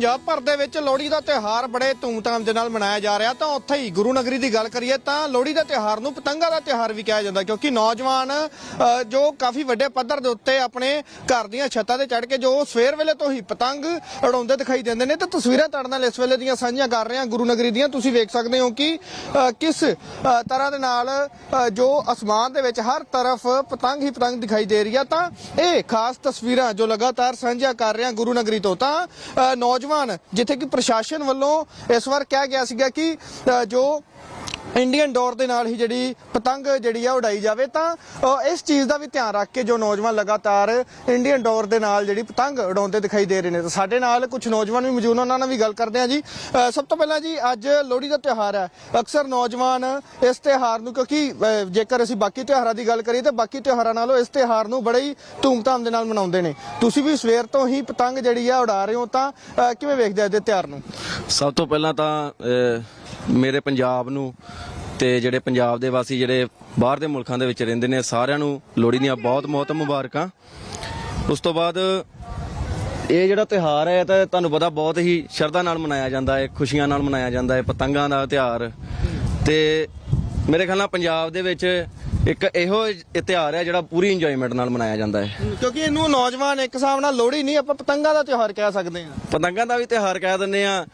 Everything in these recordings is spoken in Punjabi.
ਪੰਜਾਬ ਭਰ ਦੇ ਵਿੱਚ ਲੋਹੜੀ ਦਾ ਤਿਉਹਾਰ ਬੜੇ ਧੂਮਧਾਮ ਦੇ ਨਾਲ ਮਨਾਇਆ ਜਾ ਰਿਹਾ। ਤਾਂ ਉੱਥੇ ਹੀ ਗੁਰੂ ਨਗਰੀ ਦੀ ਗੱਲ ਕਰੀਏ ਤਾਂ ਲੋਹੜੀ ਦਾ ਤਿਉਹਾਰ ਨੂੰ ਪਤੰਗਾਂ ਦਾ ਤਿਉਹਾਰ ਵੀ ਕਿਹਾ ਜਾਂਦਾ ਕਿਉਂਕਿ ਨੌਜਵਾਨ ਜੋ ਕਾਫੀ ਵੱਡੇ ਪੱਧਰ ਦੇ ਉੱਤੇ ਆਪਣੇ ਘਰ ਦੀਆਂ ਛੱਤਾਂ ਤੇ ਚੜ੍ਹ ਕੇ ਜੋ ਸਵੇਰ ਵੇਲੇ ਤੋਂ ਹੀ ਪਤੰਗ ਉਡਾਉਂਦੇ ਦਿਖਾਈ ਦਿੰਦੇ ਨੇ ਤਾਂ ਤਸਵੀਰਾਂ ਤੁਹਾਡੇ ਨਾਲ ਇਸ ਵੇਲੇ ਦੀਆਂ ਸਾਂਝੀਆਂ ਕਰ ਰਹੇ ਹਾਂ ਗੁਰੂ ਨਗਰੀ ਦੀਆਂ। ਤੁਸੀਂ ਵੇਖ ਸਕਦੇ ਹੋ ਕਿ ਕਿਸ ਤਰ੍ਹਾਂ ਦੇ ਨਾਲ ਜੋ ਅਸਮਾਨ ਦੇ ਵਿੱਚ ਹਰ ਤਰਫ ਪਤੰਗ ਹੀ ਪਤੰਗ ਦਿਖਾਈ ਦੇ ਰਹੀ ਆ। ਤਾਂ ਇਹ ਖਾਸ ਤਸਵੀਰਾਂ ਜੋ ਲਗਾਤਾਰ ਸਾਂਝੀਆਂ ਕਰ ਰਹੇ ਹਾਂ ਗੁਰੂ ਨਗਰੀ ਤੋਂ। ਤਾਂ ਨੌਜਵਾਨ ਨੌਜਵਾਨ ਜਿੱਥੇ ਕਿ ਪ੍ਰਸ਼ਾਸਨ ਵੱਲੋਂ ਇਸ ਵਾਰ ਕਿਹਾ ਗਿਆ ਸੀਗਾ ਕਿ ਅ, ਜੋ ਇੰਡੀਅਨ ਡੋਰ ਦੇ ਨਾਲ ਹੀ ਜਿਹੜੀ ਪਤੰਗ ਜਿਹੜੀ ਆ ਉਡਾਈ ਜਾਵੇ, ਤਾਂ ਇਸ ਚੀਜ਼ ਦਾ ਵੀ ਧਿਆਨ ਰੱਖ ਕੇ ਜੋ ਨੌਜਵਾਨ ਲਗਾਤਾਰ ਇੰਡੀਅਨ ਡੋਰ ਦੇ ਨਾਲ ਜਿਹੜੀ ਪਤੰਗ ਉਡਾਉਂਦੇ ਦਿਖਾਈ ਦੇ ਰਹੇ ਨੇ। ਤਾਂ ਸਾਡੇ ਨਾਲ ਕੁਝ ਨੌਜਵਾਨ ਵੀ ਮੌਜੂਦ ਉਹਨਾਂ ਨਾਲ ਵੀ ਗੱਲ ਕਰਦੇ ਹਾਂ ਜੀ। ਸਭ ਤੋਂ ਪਹਿਲਾਂ ਜੀ, ਅੱਜ ਲੋਹੜੀ ਦਾ ਤਿਉਹਾਰ ਹੈ। ਅਕਸਰ ਨੌਜਵਾਨ ਇਸ ਤਿਉਹਾਰ ਨੂੰ, ਕਿਉਂਕਿ ਜੇਕਰ ਅਸੀਂ ਬਾਕੀ ਤਿਉਹਾਰਾਂ ਦੀ ਗੱਲ ਕਰੀਏ, ਤਾਂ ਬਾਕੀ ਤਿਉਹਾਰਾਂ ਨਾਲੋਂ ਇਸ ਤਿਉਹਾਰ ਨੂੰ ਬੜੇ ਹੀ ਧੂਮਧਾਮ ਦੇ ਨਾਲ ਮਨਾਉਂਦੇ ਨੇ। ਤੁਸੀਂ ਵੀ ਸਵੇਰ ਤੋਂ ਹੀ ਪਤੰਗ ਜਿਹੜੀ ਆ ਉਡਾ ਰਹੇ ਹੋ, ਤਾਂ ਕਿਵੇਂ ਵੇਖਦੇ ਹੋ ਇਹਦੇ ਤਿਉਹਾਰ ਨੂੰ? ਸਭ ਤੋਂ ਪਹਿਲਾਂ ਤਾਂ ਮੇਰੇ ਪੰਜਾਬ ਨੂੰ ਤੇ ਜਿਹੜੇ ਪੰਜਾਬ ਦੇ ਵਾਸੀ ਜਿਹੜੇ ਬਾਹਰ ਦੇ ਮੁਲਕਾਂ ਦੇ ਵਿੱਚ ਰਹਿੰਦੇ ਨੇ ਸਾਰਿਆਂ ਨੂੰ ਲੋਹੜੀ ਦੀਆਂ ਬਹੁਤ ਬਹੁਤ ਮੁਬਾਰਕਾਂ। ਉਸ ਤੋਂ ਬਾਅਦ ਇਹ ਜਿਹੜਾ ਤਿਉਹਾਰ ਹੈ ਤਾਂ ਤੁਹਾਨੂੰ ਪਤਾ ਬਹੁਤ ਹੀ ਸ਼ਰਧਾ ਨਾਲ ਮਨਾਇਆ ਜਾਂਦਾ ਹੈ ਖੁਸ਼ੀਆਂ ਨਾਲ ਮਨਾਇਆ ਜਾਂਦਾ ਹੈ ਪਤੰਗਾਂ ਦਾ ਤਿਉਹਾਰ। ਤੇ ਮੇਰੇ ਖਿਆਲ ਨਾਲ ਪੰਜਾਬ ਦੇ ਵਿੱਚ ਇੱਕ ਇਹੋ ਤਿਉਹਾਰ ਹੈ ਜਿਹੜਾ ਪੂਰੀ ਇੰਜੋਇਮੈਂਟ ਨਾਲ ਮਨਾਇਆ ਜਾਂਦਾ ਹੈ। ਕਿਉਂਕਿ ਇਹਨੂੰ ਨੌਜਵਾਨ ਇੱਕ ਹਿਸਾਬ ਨਾਲ ਲੋਹੜੀ ਨਹੀਂ ਆਪਾਂ ਪਤੰਗਾਂ ਦਾ ਤਿਉਹਾਰ ਕਹਿ ਸਕਦੇ ਹਾਂ। ਪਤੰਗਾਂ ਦਾ ਵੀ ਤਿਉਹਾਰ ਕਹਿ ਦਿੰਦੇ ਆ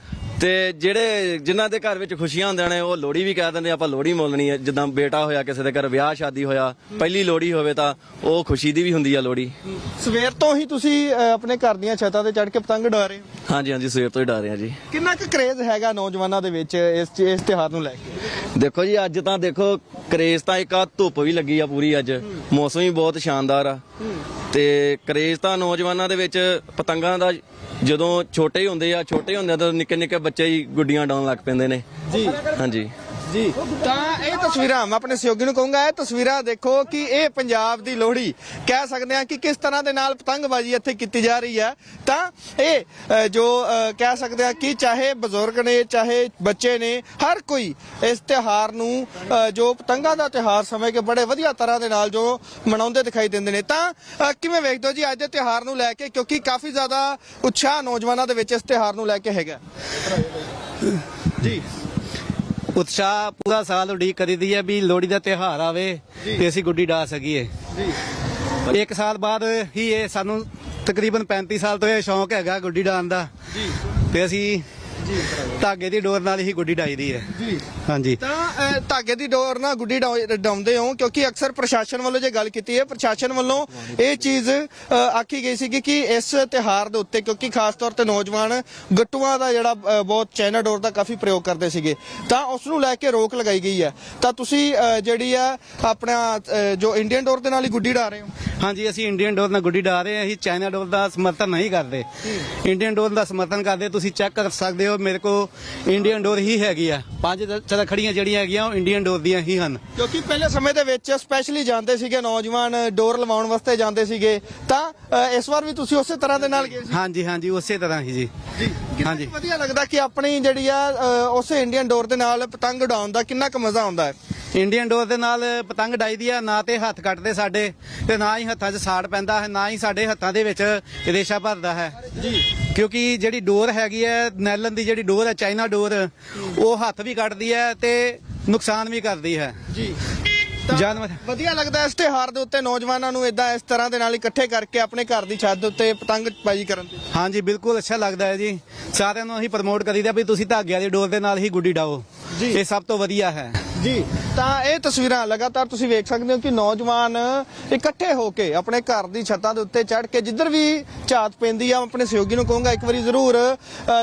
ਤੇ ਜਿਹੜੇ ਜਿਨ੍ਹਾਂ ਦੇ ਘਰ ਵਿੱਚ ਖੁਸ਼ੀਆਂ ਹੁੰਦੀਆਂ ਨੇ ਉਹ ਲੋਹੜੀ ਵੀ ਕਹਿ ਦਿੰਦੇ ਆ, ਆਪਾਂ ਲੋਹੜੀ ਮੋਲਣੀ ਹੈ। ਜਿੱਦਾਂ ਬੇਟਾ ਹੋਇਆ ਕਿਸੇ ਦੇ ਘਰ ਵਿਆਹ ਸ਼ਾਦੀ ਹੋਇਆ ਪਹਿਲੀ ਲੋਹੜੀ ਹੋਵੇ ਤਾਂ ਉਹ ਖੁਸ਼ੀ ਦੀ ਵੀ ਹੁੰਦੀ ਆ ਲੋਹੜੀ। ਸਵੇਰ ਤੋਂ ਹੀ ਤੁਸੀਂ ਆਪਣੇ ਘਰ ਦੀਆਂ ਛੱਤਾਂ ਤੇ ਚੜ੍ਹ ਕੇ ਪਤੰਗ ਉਡਾ ਰਹੇ ਹੋ? ਹਾਂਜੀ ਹਾਂਜੀ ਸਵੇਰ ਤੋਂ ਹੀ ਡਰ ਰਿਹਾ ਜੀ। ਕਿੰਨਾ ਕੁ ਕਰੇਜ਼ ਹੈਗਾ ਨੌਜਵਾਨਾਂ ਦੇ ਵਿੱਚ ਇਸ ਇਸ ਤਿਉਹਾਰ ਨੂੰ ਲੈ ਕੇ? ਦੇਖੋ ਜੀ ਅੱਜ ਤਾਂ ਦੇਖੋ ਕਰੇਜ਼ ਤਾਂ ਇੱਕ ਆ ਧੁੱਪ ਵੀ ਲੱਗੀ ਆ ਪੂਰੀ ਅੱਜ। ਮੌਸਮ ਵੀ ਬਹੁਤ ਸ਼ਾਨਦਾਰ ਆ। ਤੇ ਕਰੇਜ਼ ਤਾਂ ਨੌਜਵਾਨਾਂ ਦੇ ਵਿੱਚ ਪਤੰਗਾਂ ਦਾ ਜਦੋਂ ਛੋਟੇ ਹੀ ਹੁੰਦੇ ਆ ਛੋਟੇ ਹੁੰਦੇ ਤਾਂ ਨਿੱਕੇ ਨਿੱਕੇ ਬੱਚੇ ਹੀ ਗੁੱਡੀਆਂ ਡਾਉਣ ਲੱਗ ਪੈਂਦੇ ਨੇ। ਜੀ। ਹਾਂਜੀ। ਜੀ। ਤਾਂ ਇਹ ਤਸਵੀਰਾਂ ਮੈਂ ਆਪਣੇ ਸਹਿਯੋਗੀ ਨੂੰ ਕਹੂੰਗਾ, ਇਹ ਤਸਵੀਰਾਂ ਦੇਖੋ ਕਿ ਇਹ ਪੰਜਾਬ ਦੀ ਲੋਹੜੀ ਕਹਿ ਸਕਦੇ ਹਾਂ ਕਿ ਕਿਸ ਤਰ੍ਹਾਂ ਦੇ ਨਾਲ ਪਤੰਗਬਾਜ਼ੀ ਇੱਥੇ ਕੀਤੀ ਜਾ ਰਹੀ ਹੈ। ਤਾਂ ਇਹ ਜੋ ਕਹਿ ਸਕਦੇ ਹਾਂ ਕਿ ਚਾਹੇ ਬਜ਼ੁਰਗ ਨੇ, ਚਾਹੇ ਬੱਚੇ ਨੇ, ਹਰ ਕੋਈ ਇਸ ਤਿਉਹਾਰ ਨੂੰ ਜੋ ਪਤੰਗਾਂ ਦਾ ਤਿਉਹਾਰ ਸਮਝ ਕੇ ਬੜੇ ਵਧੀਆ ਤਰ੍ਹਾਂ ਦੇ ਨਾਲ ਜੋ ਮਨਾਉਂਦੇ ਦਿਖਾਈ ਦਿੰਦੇ ਨੇ। ਤਾਂ ਕਿਵੇਂ ਵੇਖਦੇ ਹੋ ਜੀ ਅੱਜ ਦੇ ਤਿਉਹਾਰ ਨੂੰ ਲੈ ਕੇ? ਕਿਉਂਕਿ ਕਾਫੀ ਜ਼ਿਆਦਾ ਉਤਸ਼ਾਹ ਨੌਜਵਾਨਾਂ ਦੇ ਵਿੱਚ ਇਸ ਤਿਉਹਾਰ ਨੂੰ ਲੈ ਕੇ ਹੈਗਾ। ਜੀ। ਉਤਸ਼ਾਹ ਪੂਰਾ ਸਾਲ ਉਡੀਕ ਕਰੀਦੀ ਹੈ ਵੀ ਲੋਹੜੀ ਦਾ ਤਿਉਹਾਰ ਆਵੇ ਤੇ ਅਸੀਂ ਗੁੱਡੀ ਡਾ ਸਕੀਏ। ਜੀ। ਇੱਕ ਸਾਲ ਬਾਅਦ ਹੀ ਇਹ ਸਾਨੂੰ ਤਕਰੀਬਨ 35 ਸਾਲ ਤੋਂ ਇਹ ਸ਼ੌਂਕ ਹੈਗਾ ਗੁੱਡੀ ਡਾਉਣ ਦਾ। ਜੀ। ਤੇ ਅਸੀਂ ਧਾਗੇ ਦੀ ਡੋਰ ਨਾਲ ਹੀ ਗੁੱਡੀ ਡਾਈਦੀ ਹੈ। ਜੀ। ਹਾਂਜੀ। ਤਾਂ ਅਹ, ਧਾਗੇ ਦੀ ਡੋਰ ਨਾਲ ਗੁੱਡੀ ਡਾਉ- ਡਾਉਂਦੇ ਹੋ ਕਿਉਂਕਿ ਅਕਸਰ ਪ੍ਰਸ਼ਾਸਨ ਵੱਲੋਂ ਜੇ ਗੱਲ ਕੀਤੀ ਹੈ ਪ੍ਰਸ਼ਾਸਨ ਵੱਲੋਂ ਇਹ ਚੀਜ਼ ਅਹ, ਆਖੀ ਗਈ ਸੀ ਕਿ ਇਸ ਤਿਹਾਰ ਦੇ ਉੱਤੇ ਕਿਉਂਕਿ ਖਾਸ ਤੌਰ ਤੇ ਨੌਜਵਾਨ ਗੱਟੂਆਂ ਦਾ ਜਿਹੜਾ ਅਹ, ਬਹੁਤ ਚਾਈਨਾ ਡੋਰ ਦਾ ਕਾਫੀ ਪ੍ਰਯੋਗ ਕਰਦੇ ਸੀਗੇ। ਤਾਂ ਉਸ ਨੂੰ ਲੈ ਕੇ ਰੋਕ ਲਗਾਈ ਗਈ ਹੈ। ਤਾਂ ਤੁਸੀਂ ਅਹ, ਜਿਹੜੀ ਆ ਆਪਣਾ ਅਹ, ਜੋ ਇੰਡੀਅਨ ਡੋਰ ਦੇ ਨਾਲ ਹੀ ਗੁੱਡੀ ਡਾ ਰਹੇ ਹੋ? ਹਾਂਜੀ ਅਸੀਂ ਇੰਡੀਅਨ ਡੋਰ ਨਾਲ ਗੁੱਡੀ ਡਾ ਰਹੇ ਹਾਂ। ਅਸੀਂ ਚਾਈਨਾ ਡੋਰ ਦਾ ਸਮਰਥਨ ਨਹੀਂ ਕਰਦੇ। ਇੰਡੀਅਨ ਡੋਰ ਦਾ ਸਮਰਥਨ ਕਰਦੇ ਤੁਸੀਂ ਚੈੱਕ ਕਰ ਸਕਦੇ ਹੋ ਮੇਰੇ ਕੋ ਇੰਡੀਅਨ ਡੋਰ ਹੀ ਹੈਗੀ ਆ। ਪੰਜ ਚਰ ਖੜੀਆਂ ਜਿਹੜੀਆਂ ਹੈਗੀਆਂ ਉਹ ਇੰਡੀਅਨ ਡੋਰ ਦੀਆਂ ਹੀ ਹਨ। ਕਿਉਂਕਿ ਪਹਿਲੇ ਸਮੇਂ ਦੇ ਵਿੱਚ ਸਪੈਸ਼ਲੀ ਜਾਂਦੇ ਸੀਗੇ ਨੌਜਵਾਨ ਡੋਰ ਲਵਾਉਣ ਵਾਸਤੇ ਜਾਂਦੇ ਸੀਗੇ। ਤਾਂ ਇਸ ਵਾਰ ਵੀ ਤੁਸੀਂ ਉਸੇ ਤਰ੍ਹਾਂ ਦੇ ਨਾਲ ਗਏ ਸੀ? ਹਾਂਜੀ ਹਾਂਜੀ ਉਸੇ ਤਰ੍ਹਾਂ ਹੀ ਜੀ। ਜੀ ਹਾਂਜੀ। ਹਾਂਜੀ। ਵਧੀਆ ਲੱਗਦਾ ਕਿ ਆਪਣੀ ਜਿਹੜੀ ਆ ਅ, ਉਸੇ ਇੰਡੀਅਨ ਡੋਰ ਦੇ ਨਾਲ ਪਤੰਗ ਉਡਾਉਣ ਦਾ ਕਿੰਨਾ ਕੁ ਮਜ਼ਾ ਆਉਂਦਾ ਹੈ। ਇੰਡੀਅਨ ਡੋਰ ਦੇ ਨਾਲ ਪਤੰਗ ਡਾਈਦੀ ਆ ਨਾ ਤੇ ਹੱਥ ਕੱਟਦੇ ਸਾਡੇ ਤੇ ਨਾ ਹੀ ਹੱਥਾਂ 'ਚ ਸਾੜ ਪੈਂਦਾ ਹੈ ਨਾ ਹੀ ਸਾਡੇ ਹੱਥਾਂ ਦੇ ਵਿੱਚ ਰੇਸ਼ਾ ਭਰਦਾ ਹੈ। ਜੀ। ਕਿਉਂਕਿ ਜਿਹੜੀ ਡੋਰ ਹੈਗੀ ਹੈ ਨੈਲਨ ਦੀ ਜਿਹੜੀ ਡੋਰ ਹੈ ਚਾਈਨਾ ਡੋਰ ਉਹ ਹੱਥ ਵੀ ਕੱਟਦੀ ਹੈ ਤੇ ਨੁਕਸਾਨ ਵੀ ਕਰਦੀ ਹੈ। ਜੀ। ਮੈਂ- ਵਧੀਆ ਲੱਗਦਾ ਇਸ ਤਿਉਹਾਰ ਦੇ ਉੱਤੇ ਨੌਜਵਾਨਾਂ ਨੂੰ ਇਦਾਂ ਇਸ ਤਰ੍ਹਾਂ ਦੇ ਨਾਲ ਇਕੱਠੇ ਕਰਕੇ ਆਪਣੇ ਘਰ ਦੀ ਛੱਤ ਦੇ ਉੱਤੇ ਪਤੰਗਬਾਜ਼ੀ ਕਰਨ ਦੀ। ਹਾਂਜੀ ਬਿਲਕੁਲ ਅੱਛਾ ਲੱਗਦਾ ਹੈ ਜੀ। ਸਾਰਿਆਂ ਨੂੰ ਅਸੀਂ ਪ੍ਰਮੋਟ ਕਰੀਦਾ ਵੀ ਤੁਸੀਂ ਧਾਗਿਆਂ ਦੀ ਡੋਰ ਦੇ ਨਾਲ ਹੀ ਗੁੱਡੀ ਡਾਓ। ਇਹ ਸਭ ਤੋਂ ਵਧੀਆ ਹੈ। ਜੀ, ਤਾਂ ਇਹ ਤਸਵੀਰਾਂ ਲਗਾਤਾਰ ਤੁਸੀਂ ਵੇਖ ਸਕਦੇ ਹੋ ਕਿ ਨੌਜਵਾਨ ਇਕੱਠੇ ਹੋ ਕੇ ਆਪਣੇ ਘਰ ਦੀ ਛੱਤਾਂ ਦੇ ਉੱਤੇ ਚੜ੍ਹ ਕੇ ਜਿੱਧਰ ਵੀ ਝਾਤ ਪੈਂਦੀ ਆ, ਆਪਣੇ ਸਹਿਯੋਗੀ ਨੂੰ ਕਹੂੰਗਾ, ਇੱਕ ਵਾਰੀ ਜ਼ਰੂਰ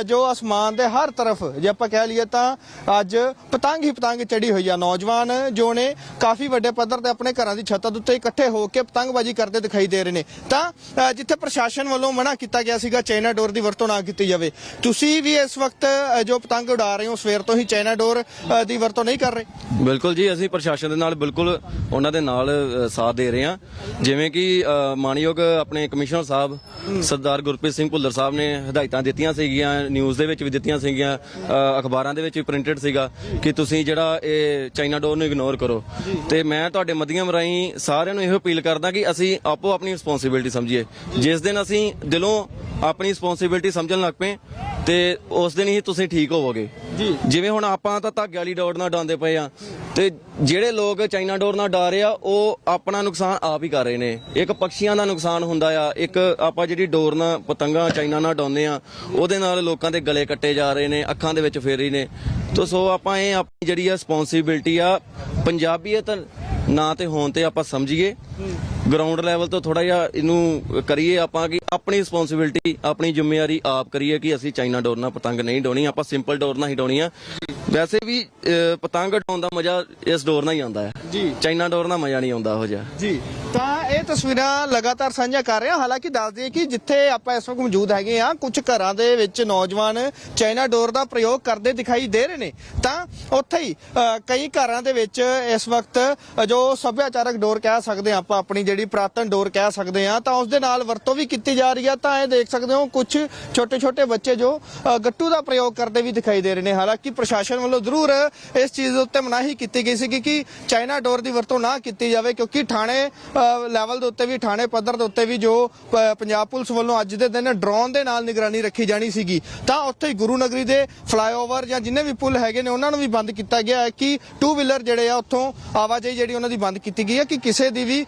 ਜੋ ਅਸਮਾਨ ਦੇ ਹਰ ਤਰਫ ਜੇ ਆਪਾਂ ਕਹਿ ਲਈਏ ਤਾਂ ਅੱਜ ਪਤੰਗ ਹੀ ਪਤੰਗ ਚੜੀ ਹੋਈ ਆ। ਨੌਜਵਾਨ ਜੋ ਨੇ ਕਾਫੀ ਵੱਡੇ ਪੱਧਰ ਤੇ ਆਪਣੇ ਘਰਾਂ ਦੀ ਛੱਤਾਂ ਦੇ ਉੱਤੇ ਇਕੱਠੇ ਹੋ ਕੇ ਪਤੰਗਬਾਜ਼ੀ ਕਰਦੇ ਦਿਖਾਈ ਦੇ ਰਹੇ ਨੇ। ਤਾਂ ਜਿੱਥੇ ਪ੍ਰਸ਼ਾਸਨ ਵੱਲੋਂ ਮਨਾ ਕੀਤਾ ਗਿਆ ਸੀਗਾ, ਚਾਈਨਾ ਡੋਰ ਦੀ ਵਰਤੋਂ ਨਾ ਕੀਤੀ ਜਾਵੇ। ਤੁਸੀਂ ਵੀ ਇਸ ਵਕਤ ਜੋ ਪਤੰਗ ਉਡਾ ਰਹੇ ਹੋ, ਸਵੇਰ ਤੋਂ ਹੀ ਚਾਈਨਾ ਡੋਰ ਦੀ ਵਰਤੋਂ ਨਹੀਂ ਕਰ ਰਹੇ? ਬਿਲਕੁਲ ਜੀ ਅਸੀਂ ਪ੍ਰਸ਼ਾਸਨ ਦੇ ਨਾਲ ਬਿਲਕੁਲ ਉਹਨਾਂ ਦੇ ਨਾਲ ਅ, ਸਾਥ ਦੇ ਰਹੇ ਹਾਂ। ਜਿਵੇਂ ਕਿ ਅ, ਮਾਣਯੋਗ ਆਪਣੇ ਕਮਿਸ਼ਨਰ ਸਾਹਿਬ ਸਰਦਾਰ ਗੁਰਪ੍ਰੀਤ ਸਿੰਘ ਭੁੱਲਰ ਸਾਹਿਬ ਨੇ ਹਦਾਇਤਾਂ ਦਿੱਤੀਆਂ ਸੀਗੀਆਂ ਨਿਊਜ਼ ਦੇ ਵਿੱਚ ਵੀ ਦਿੱਤੀਆਂ ਸੀਗੀਆਂ ਅ, ਅਖਬਾਰਾਂ ਦੇ ਵਿੱਚ ਵੀ ਪ੍ਰਿੰਟਡ ਸੀਗਾ ਕਿ ਤੁਸੀਂ ਜਿਹੜਾ ਇਹ ਚਾਈਨਾ ਡੋਰ ਨੂੰ ਇਗਨੋਰ ਕਰੋ। ਤੇ ਮੈਂ ਤੁਹਾਡੇ ਮਾਧਿਅਮ ਰਾਹੀਂ ਸਾਰਿਆਂ ਨੂੰ ਇਹੋ ਅਪੀਲ ਕਰਦਾ ਕਿ ਅਸੀਂ ਆਪੋ ਆਪਣੀ ਰਿਸਪੌਂਸਿਬਿਲਟੀ ਸਮਝੀਏ। ਜਿਸ ਦਿਨ ਅਸੀਂ ਦਿਲੋਂ ਆਪਣੀ ਰਿਸਪੌਂਸਿਬਿਲਟੀ ਸਮਝਣ ਲੱਗ ਪਏ ਤੇ ਉਸ ਦਿਨ ਹੀ ਤੁਸੀਂ ਠੀਕ ਹੋਵੋਗੇ। ਜੀ। ਜਿਵੇਂ ਹੁਣ ਆਪਾਂ ਤਾਂ ਧਾਗੇ ਵਾਲੀ ਡੋਰ ਨਾਲ ਡਾਉਂਦੇ ਪਏ ਆ। ਤੇ ਜਿਹੜੇ ਲੋਕ ਚਾਈਨਾ ਡੋਰ ਨਾਲ ਡਾ ਰਹੇ ਆ, ਉਹ ਆਪਣਾ ਨੁਕਸਾਨ ਆਪ ਹੀ ਕਰ ਰਹੇ ਨੇ। ਇੱਕ ਪੰਛੀਆਂ ਦਾ ਨੁਕਸਾਨ ਹੁੰਦਾ ਆ, ਇੱਕ ਆਪਾਂ ਜਿਹੜੀ ਡੋਰ ਨਾਲ ਪਤੰਗਾਂ ਚਾਈਨਾ ਨਾਲ ਡਾਉਂਦੇ ਆ, ਉਹਦੇ ਨਾਲ ਲੋਕਾਂ ਦੇ ਗਲੇ ਕੱਟੇ ਜਾ ਰਹੇ ਨੇ, ਅੱਖਾਂ ਦੇ ਵਿੱਚ ਫੇਰੀ ਨੇ। ਤੋ ਸੋ ਆਪਾਂ ਇਹ ਆਪਣੀ ਜਿਹੜੀ ਆ ਰਿਸਪੌਂਸਿਬਿਲਟੀ ਆ, ਪੰਜਾਬੀਅਤ ਨਾ ਤੇ ਹੋਣ ਤੇ ਆਪਾਂ ਸਮਝੀਏ। ਗਰਾਊਂਡ ਲੈਵਲ ਤੋਂ ਥੋੜਾ ਜਿਹਾ ਇਹਨੂੰ ਕਰੀਏ ਆਪਾਂ ਕਿ ਆਪਣੀ ਰਿਸਪੌਂਸਿਬਿਲਟੀ ਆਪਣੀ ਜ਼ਿੰਮੇਵਾਰੀ ਆਪ ਕਰੀਏ ਕਿ ਅਸੀਂ ਚਾਈਨਾ ਡੋਰ ਨਾਲ ਪਤੰਗ ਨਹੀਂ ਡਾਉਣੀ, ਆਪਾਂ ਸਿੰਪਲ ਡੋਰ ਨਾਲ ਹੀ ਡਾਉਣੀ ਆ। ਵੈਸੇ ਵੀ ਪਤੰਗ ਡਾਉਣ ਦਾ ਮਜ਼ਾ ਇਸ ਡੋਰ ਨਾਲ ਹੀ ਆਉਂਦਾ ਹੈ। ਜੀ। ਚਾਈਨਾ ਡੋਰ ਨਾਲ ਮਜ਼ਾ ਨਹੀਂ ਆਉਂਦਾ ਉਹ ਜਿਹਾ। ਜੀ। ਤਾਂ ਇਹ ਤਸਵੀਰਾਂ ਲਗਾਤਾਰ ਸਾਂਝਾ ਕਰ ਰਹੇ ਹਾਂ। ਹਾਲਾਂਕਿ ਦੱਸ ਦਈਏ ਕਿ ਜਿੱਥੇ ਆਪਾਂ ਇਸ ਵਕਤ ਮੌਜੂਦ ਹੈਗੇ ਆ ਕੁਝ ਘਰਾਂ ਦੇ ਵਿੱਚ ਨੌਜਵਾਨ ਚਾਈਨਾ ਡੋਰ ਦਾ ਪ੍ਰਯੋਗ ਕਰਦੇ ਦਿਖਾਈ ਦੇ ਰਹੇ ਨੇ। ਤਾਂ ਉੱਥੇ ਹੀ ਕਈ ਘਰਾਂ ਦੇ ਵਿੱਚ ਇਸ ਵਕਤ ਜੋ ਸੱਭਿਆਚਾਰਕ ਡੋਰ ਕਹਿ ਸਕਦੇ ਆ ਆਪਾਂ, ਆਪਣੀ ਜਿਹੜੀ ਪ੍ਰਾਤਨ ਡੋਰ ਕਹਿ ਸਕਦੇ ਆ ਤਾਂ ਉਸ ਦੇ ਨਾਲ ਵਰਤੋਂ ਵੀ ਕੀਤੀ ਜਾ ਰਹੀ ਆ। ਤਾਂ ਇਹ ਦੇਖ ਸਕਦੇ ਹੋ, ਕੁਝ ਛੋਟੇ ਛੋਟੇ ਬੱਚੇ ਜੋ ਗੱਟੂ ਦਾ ਪ੍ਰਯੋਗ ਕਰਦੇ ਵੀ ਦਿਖਾਈ ਦੇ ਰਹੇ ਨੇ। ਹਾਲਾਂਕਿ ਪ੍ਰਸ਼ਾਸਨ ਵੱਲੋਂ ਜ਼ਰੂਰ ਇਸ ਚੀਜ਼ ਦੇ ਉੱਤੇ ਮਨਾਹੀ ਕੀਤੀ ਗਈ ਸੀ ਕਿ ਚਾਈਨਾ ਡੋਰ ਦੀ ਵਰਤੋਂ ਨਾ ਕੀਤੀ ਜਾਵੇ, ਕਿਉਂਕਿ ਥਾਣੇ ਲੈਵਲ ਦੇ ਉੱਤੇ ਵੀ, ਥਾਣੇ ਪੱਧਰ ਦੇ ਉੱਤੇ ਵੀ ਜੋ ਪੰਜਾਬ ਪੁਲਿਸ ਵੱਲੋਂ ਅੱਜ ਦੇ ਦਿਨ ਡਰੋਨ ਦੇ ਨਾਲ ਨਿਗਰਾਨੀ ਰੱਖੀ ਜਾਣੀ ਸੀਗੀ। ਤਾਂ ਉੱਥੇ ਹੀ ਗੁਰੂ ਨਗਰੀ ਦੇ ਫਲਾਈਓਵਰ ਜਾਂ ਜਿੰਨੇ ਵੀ ਪੁਲ ਹੈਗੇ ਨੇ, ਉਹਨਾਂ ਨੂੰ ਵੀ ਬੰਦ ਕੀਤਾ ਗਿਆ ਹੈ ਕਿ ਟੂ ਵੀਲਰ ਜਿਹੜੇ ਆ, ਉੱਥੋਂ ਆਵਾਜਾਈ ਜਿਹੜੀ ਉਹਨਾਂ ਦੀ ਬੰਦ ਕੀਤੀ ਗਈ ਹੈ ਕਿ ਕਿਸੇ ਦੀ ਵੀ